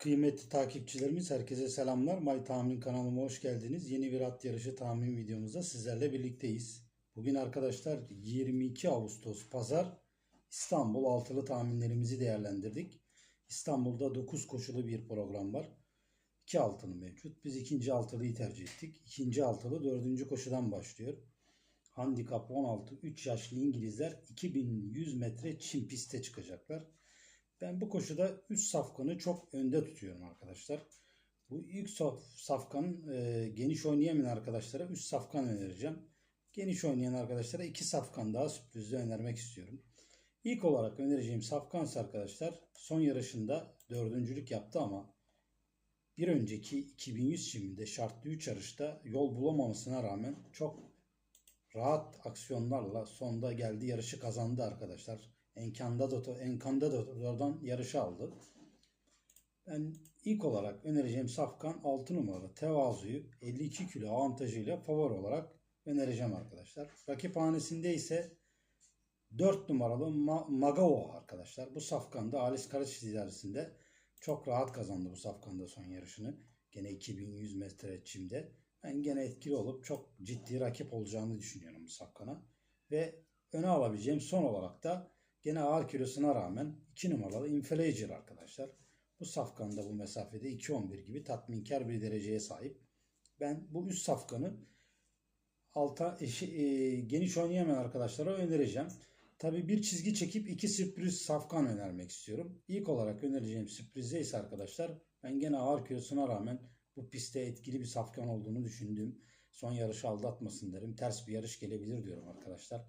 Kıymetli takipçilerimiz herkese selamlar. May Tahmin kanalıma hoş geldiniz. Yeni bir at yarışı tahmin videomuzda sizlerle birlikteyiz. Bugün arkadaşlar 22 Ağustos Pazar İstanbul altılı tahminlerimizi değerlendirdik. İstanbul'da 9 koşulu bir program var. 2 altılı mevcut. Biz ikinci altılıyı tercih ettik. İkinci altılı dördüncü koşudan başlıyor. Handikap 16 3 yaşlı İngilizler 2100 metre çim piste çıkacaklar. Ben bu koşuda üst safkanı çok önde tutuyorum arkadaşlar. Bu ilk saf, safkanın e, geniş oynayamayan arkadaşlara üst safkan önereceğim. Geniş oynayan arkadaşlara iki safkan daha sürprizli önermek istiyorum. İlk olarak önereceğim safkansa arkadaşlar son yarışında dördüncülük yaptı ama bir önceki 2100 çiminde şartlı 3 yarışta yol bulamamasına rağmen çok rahat aksiyonlarla sonda geldi yarışı kazandı arkadaşlar. Enkanda Encandado'dan yarışı aldı. Ben ilk olarak önereceğim Safkan 6 numaralı Tevazu'yu 52 kilo avantajıyla favori olarak önereceğim arkadaşlar. Rakip hanesinde ise 4 numaralı Ma- Magao arkadaşlar. Bu Safkan'da Alice Karaçiz idaresinde çok rahat kazandı bu Safkan'da son yarışını. Gene 2100 metre çimde. Ben gene etkili olup çok ciddi rakip olacağını düşünüyorum bu Safkan'a. Ve öne alabileceğim son olarak da Gene ağır kilosuna rağmen 2 numaralı Inflager arkadaşlar. Bu safkanda bu mesafede 2.11 gibi tatminkar bir dereceye sahip. Ben bu üst safkanı alta eşi, e, geniş oynayamayan arkadaşlara önereceğim. Tabi bir çizgi çekip iki sürpriz safkan önermek istiyorum. İlk olarak önereceğim sürprizde ise arkadaşlar ben gene ağır kilosuna rağmen bu pistte etkili bir safkan olduğunu düşündüğüm son yarışı aldatmasın derim. Ters bir yarış gelebilir diyorum arkadaşlar.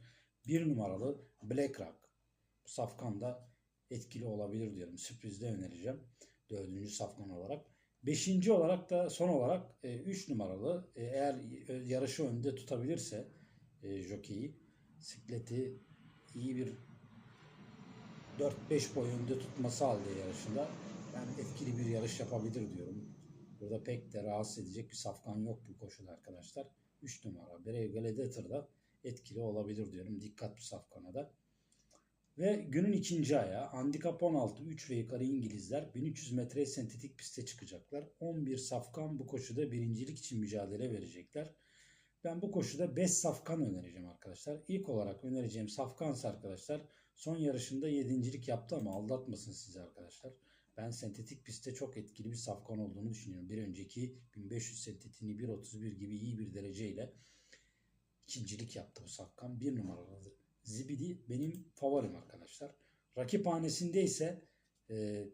Bir numaralı Black Rock. Safkan da etkili olabilir diyorum. Sürprizde önereceğim. Dördüncü safkan olarak. Beşinci olarak da son olarak 3 e, numaralı e, eğer yarışı önde tutabilirse e, jokeyi sikleti iyi bir 4-5 boy önde tutması halde yarışında yani etkili bir yarış yapabilir diyorum. Burada pek de rahatsız edecek bir safkan yok bu koşuda arkadaşlar. 3 numara Brave Gladiator'da etkili olabilir diyorum. Dikkat bu safkana da. Ve günün ikinci ayağı handikap 16 3 ve yukarı İngilizler 1300 metre sentetik piste çıkacaklar. 11 safkan bu koşuda birincilik için mücadele verecekler. Ben bu koşuda 5 safkan önereceğim arkadaşlar. İlk olarak önereceğim safkansa arkadaşlar son yarışında 7.lik yaptı ama aldatmasın sizi arkadaşlar. Ben sentetik pistte çok etkili bir safkan olduğunu düşünüyorum. Bir önceki 1500 sentetiğini 1.31 gibi iyi bir dereceyle ikincilik yaptı bu safkan. Bir numaralı Zibidi benim favorim arkadaşlar. Rakip hanesinde ise e,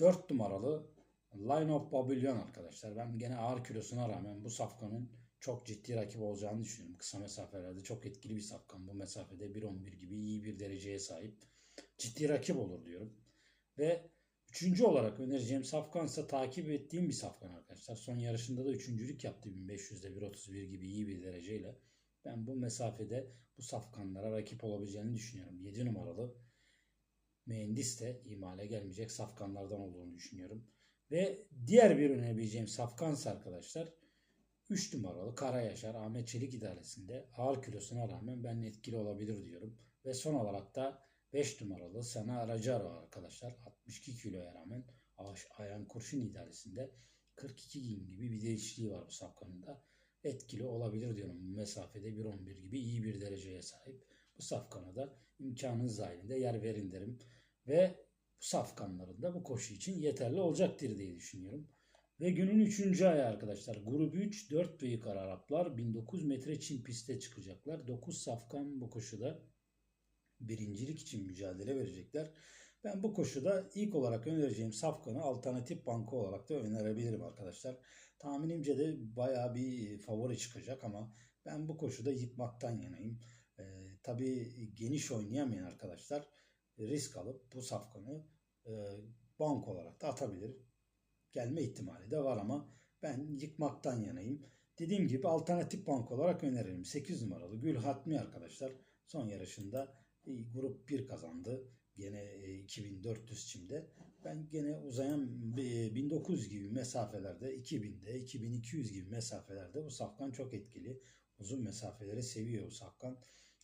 4 numaralı Line of Babylon arkadaşlar. Ben gene ağır kilosuna rağmen bu safkanın çok ciddi rakip olacağını düşünüyorum. Kısa mesafelerde çok etkili bir safkan. Bu mesafede 1.11 gibi iyi bir dereceye sahip. Ciddi rakip olur diyorum. Ve üçüncü olarak önereceğim safkan ise takip ettiğim bir safkan arkadaşlar. Son yarışında da üçüncülük yaptı 1500'de 1.31 gibi iyi bir dereceyle. Ben bu mesafede bu safkanlara rakip olabileceğini düşünüyorum. 7 numaralı mühendis de imale gelmeyecek safkanlardan olduğunu düşünüyorum. Ve diğer bir önerebileceğim safkansa arkadaşlar 3 numaralı Kara Yaşar Ahmet Çelik idaresinde ağır kilosuna rağmen ben etkili olabilir diyorum. Ve son olarak da 5 numaralı Sana Aracaro arkadaşlar 62 kiloya rağmen Ayan Kurşun idaresinde 42 gibi bir değişikliği var bu safkanın da etkili olabilir diyorum. Mesafede 1.11 gibi iyi bir dereceye sahip. Bu safkana da imkanınız dahilinde yer verin derim. Ve bu safkanların da bu koşu için yeterli olacaktır diye düşünüyorum. Ve günün 3. ayı arkadaşlar. Grubu 3, 4 ve yukarı Araplar 1900 metre Çin piste çıkacaklar. 9 safkan bu koşuda birincilik için mücadele verecekler. Ben bu koşuda ilk olarak önereceğim safkanı alternatif banka olarak da önerebilirim arkadaşlar. Tahminimce de baya bir favori çıkacak ama ben bu koşuda yıkmaktan yanayım. Ee, tabii geniş oynayamayan arkadaşlar risk alıp bu safkanı e, bank olarak da atabilir. Gelme ihtimali de var ama ben yıkmaktan yanayım. Dediğim gibi alternatif bank olarak öneririm. 8 numaralı Gül Hatmi arkadaşlar son yarışında grup 1 kazandı. Gene 2400 e, çimde. Ben gene uzayan 1900 e, gibi mesafelerde, 2000'de, 2200 gibi mesafelerde bu safkan çok etkili. Uzun mesafeleri seviyor bu safkan.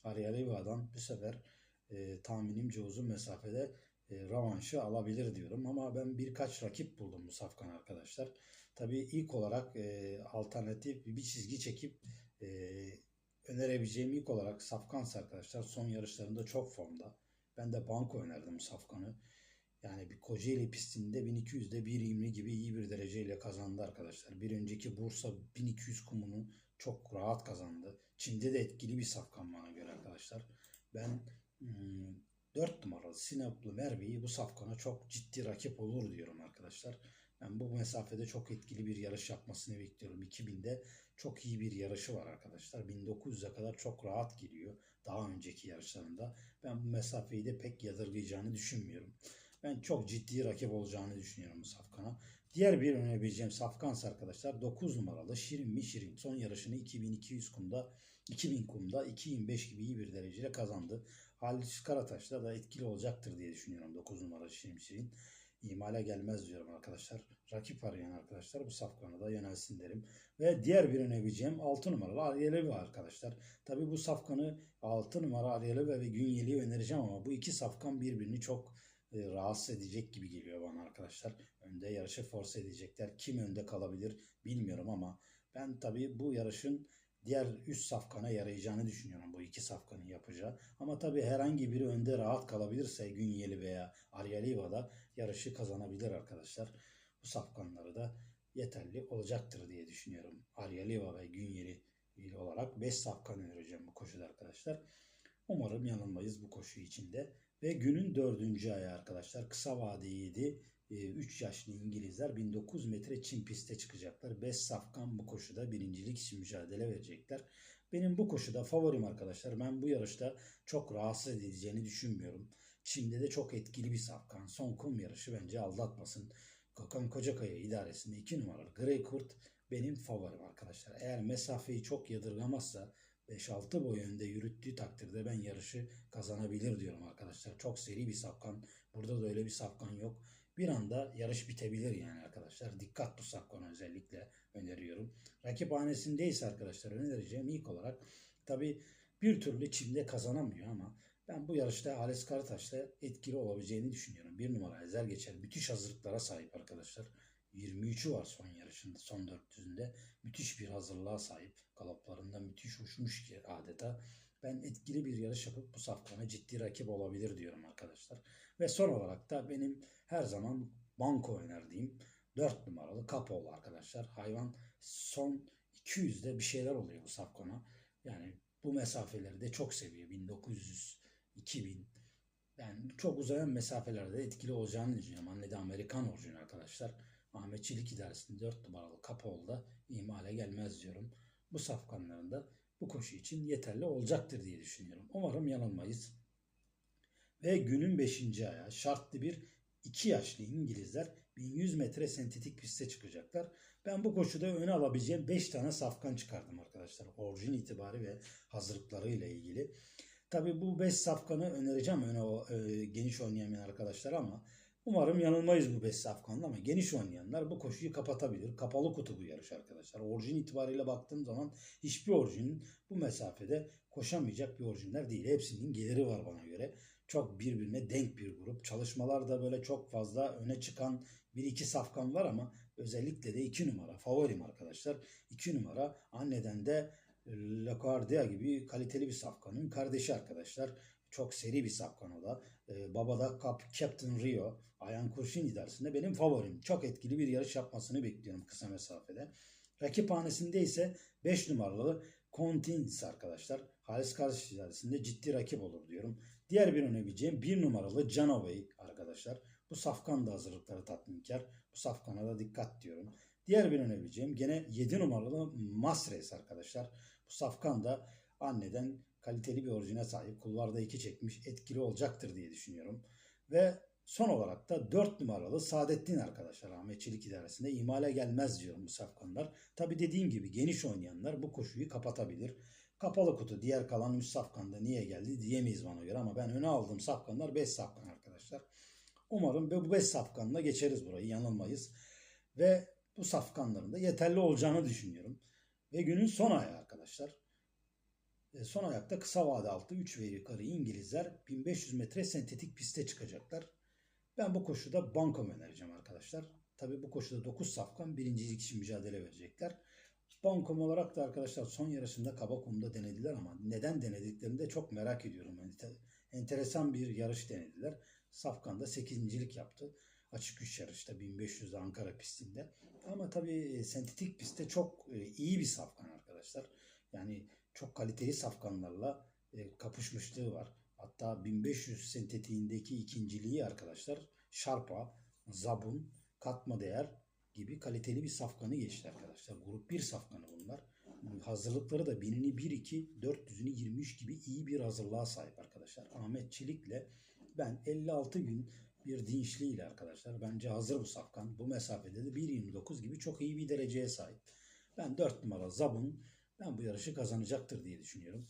Ariareva'dan bu sefer e, tahminimce uzun mesafede e, rövanşı alabilir diyorum. Ama ben birkaç rakip buldum bu safkan arkadaşlar. Tabii ilk olarak e, alternatif bir çizgi çekip e, önerebileceğim ilk olarak Safkans arkadaşlar. Son yarışlarında çok formda. Ben de banko önerdim Safkan'ı. Yani bir Kocaeli pistinde 1200'de 1.20 gibi iyi bir dereceyle kazandı arkadaşlar. Bir önceki Bursa 1200 kumunu çok rahat kazandı. Çin'de de etkili bir safkan bana göre arkadaşlar. Ben hmm, 4 numaralı Sinoplu Merve'yi bu safkana çok ciddi rakip olur diyorum arkadaşlar. Ben bu mesafede çok etkili bir yarış yapmasını bekliyorum. 2000'de çok iyi bir yarışı var arkadaşlar. 1900'e kadar çok rahat geliyor daha önceki yarışlarında. Ben bu mesafeyi de pek yadırgayacağını düşünmüyorum. Ben çok ciddi rakip olacağını düşünüyorum bu Safkan'a. Diğer bir önerebileceğim Safkans arkadaşlar 9 numaralı Şirin mi Şirin. Son yarışını 2200 kumda 2000 kumda 2.25 gibi iyi bir dereceyle kazandı. Halis Karataş'ta da etkili olacaktır diye düşünüyorum 9 numaralı Şirin Şirin. İmale gelmez diyorum arkadaşlar. Rakip arayan arkadaşlar bu safkanı da yönelsin derim. Ve diğer bir önebileceğim 6 numaralı Aryelevi var arkadaşlar. Tabi bu safkanı 6 numara Aryelevi ve Günyeli'yi önereceğim ama bu iki safkan birbirini çok e, rahatsız edecek gibi geliyor bana arkadaşlar. Önde yarışı force edecekler. Kim önde kalabilir bilmiyorum ama ben tabii bu yarışın diğer üst safkana yarayacağını düşünüyorum bu iki safkanın yapacağı. Ama tabii herhangi biri önde rahat kalabilirse Günyeli veya Aryaliva da yarışı kazanabilir arkadaşlar. Bu safkanları da yeterli olacaktır diye düşünüyorum. Aryaliva ve Günyeli olarak 5 safkan önereceğim bu koşuda arkadaşlar. Umarım yanılmayız bu koşu içinde. Ve günün dördüncü ayı arkadaşlar kısa vadeydi. 3 yaşlı İngilizler 1900 metre çim piste çıkacaklar. 5 safkan bu koşuda birincilik için mücadele verecekler. Benim bu koşuda favorim arkadaşlar. Ben bu yarışta çok rahatsız edileceğini düşünmüyorum. Çim'de de çok etkili bir safkan. Son kum yarışı bence aldatmasın. Gökhan Kocakaya idaresinde 2 numaralı Grey Kurt benim favorim arkadaşlar. Eğer mesafeyi çok yadırgamazsa 5-6 boy önde yürüttüğü takdirde ben yarışı kazanabilir diyorum arkadaşlar. Çok seri bir safkan. Burada da öyle bir safkan yok. Bir anda yarış bitebilir yani arkadaşlar. Dikkat bu safkanı özellikle öneriyorum. Rakip hanesindeyse arkadaşlar önereceğim ilk olarak tabi bir türlü çimde kazanamıyor ama ben bu yarışta Ales Karataş'ta etkili olabileceğini düşünüyorum. Bir numara ezer geçer. Müthiş hazırlıklara sahip arkadaşlar. 23'ü var son yarışında, son 400'ünde. Müthiş bir hazırlığa sahip. Galoplarında müthiş uçmuş ki adeta. Ben etkili bir yarış yapıp bu safkana ciddi rakip olabilir diyorum arkadaşlar. Ve son olarak da benim her zaman banko önerdiğim 4 numaralı Kapoğlu arkadaşlar. Hayvan son 200'de bir şeyler oluyor bu safkana. Yani bu mesafeleri de çok seviyor. 1900, 2000, yani çok uzayan mesafelerde etkili olacağını düşünüyorum. Anne de Amerikan orijinal arkadaşlar. Ahmet Çelik idaresinde 4 numaralı Kapoğlu'da imale gelmez diyorum. Bu safkanlarında bu koşu için yeterli olacaktır diye düşünüyorum. Umarım yanılmayız. Ve günün 5. ayağı şartlı bir 2 yaşlı İngilizler 1100 metre sentetik piste çıkacaklar. Ben bu koşuda öne alabileceğim 5 tane safkan çıkardım arkadaşlar. Orijin itibari ve hazırlıkları ile ilgili. Tabi bu 5 safkanı önereceğim öne o, e, geniş oynayamayan arkadaşlar ama Umarım yanılmayız bu 5 safkanla ama geniş oynayanlar bu koşuyu kapatabilir. Kapalı kutu bu yarış arkadaşlar. Orijin itibariyle baktığım zaman hiçbir orijinin bu mesafede koşamayacak bir orijinler değil. Hepsinin geliri var bana göre. Çok birbirine denk bir grup. Çalışmalarda böyle çok fazla öne çıkan bir iki safkan var ama özellikle de iki numara favorim arkadaşlar. İki numara anneden de Lacardia gibi kaliteli bir safkanın kardeşi arkadaşlar. Çok seri bir safkan o da. Ee, Babada Cap, Captain Rio, Ayan Kurşin idaresinde benim favorim. Çok etkili bir yarış yapmasını bekliyorum kısa mesafede. Rakip hanesinde ise 5 numaralı Contins arkadaşlar. Halis Karış idaresinde ciddi rakip olur diyorum. Diğer bir önebileceğim 1 numaralı Canovey arkadaşlar. Bu safkan da hazırlıkları tatminkar. Bu safkana da dikkat diyorum. Diğer bir önebileceğim gene 7 numaralı Masres arkadaşlar. Bu safkan da anneden kaliteli bir orijine sahip. Kulvarda iki çekmiş etkili olacaktır diye düşünüyorum. Ve son olarak da 4 numaralı Saadettin arkadaşlar Ahmet Çelik idaresinde imale gelmez diyorum bu safkanlar. Tabi dediğim gibi geniş oynayanlar bu koşuyu kapatabilir. Kapalı kutu diğer kalan 3 safkanda niye geldi diyemeyiz bana göre ama ben öne aldığım safkanlar 5 safkan arkadaşlar. Umarım bu 5 safkanla geçeriz burayı yanılmayız. Ve bu safkanların da yeterli olacağını düşünüyorum. Ve günün son ayı arkadaşlar. E, son ayakta kısa vade altı 3 ve yukarı İngilizler 1500 metre sentetik piste çıkacaklar. Ben bu koşuda bankom önereceğim arkadaşlar. Tabii bu koşuda 9 safkan birincilik için mücadele verecekler. Bankom olarak da arkadaşlar son yarışında Kabakum'da denediler ama neden denediklerini de çok merak ediyorum. Enteresan bir yarış denediler. Safkan'da 8.lik yaptı. Açık güç yarışta 1500'de Ankara pistinde. Ama tabii e, sentetik pistte çok e, iyi bir safkan arkadaşlar. Yani çok kaliteli safkanlarla e, kapışmışlığı var. Hatta 1500 sentetiğindeki ikinciliği arkadaşlar Şarpa, Zabun, Katma Değer gibi kaliteli bir safkanı geçti arkadaşlar. Grup 1 safkanı bunlar. Hazırlıkları da 1000'ini 1-2, 400'ünü 23 gibi iyi bir hazırlığa sahip arkadaşlar. Ahmet Çelik'le ben 56 gün bir dinçliğiyle arkadaşlar. Bence hazır bu safkan. Bu mesafede de 1.29 gibi çok iyi bir dereceye sahip. Ben 4 numara Zabun. Ben bu yarışı kazanacaktır diye düşünüyorum.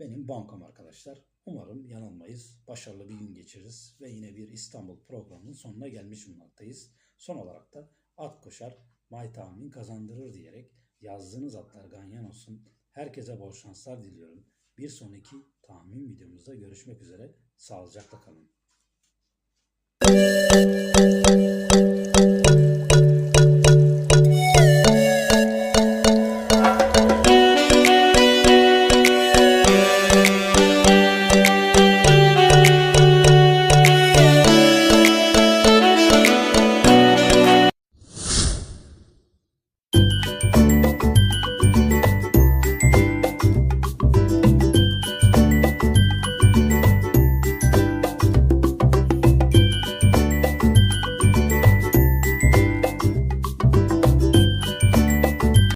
Benim bankam arkadaşlar. Umarım yanılmayız. Başarılı bir gün geçiririz. Ve yine bir İstanbul programının sonuna gelmiş bulunmaktayız. Son olarak da at koşar, may tahmin kazandırır diyerek yazdığınız atlar ganyan olsun. Herkese bol şanslar diliyorum. Bir sonraki tahmin videomuzda görüşmek üzere. Sağlıcakla kalın.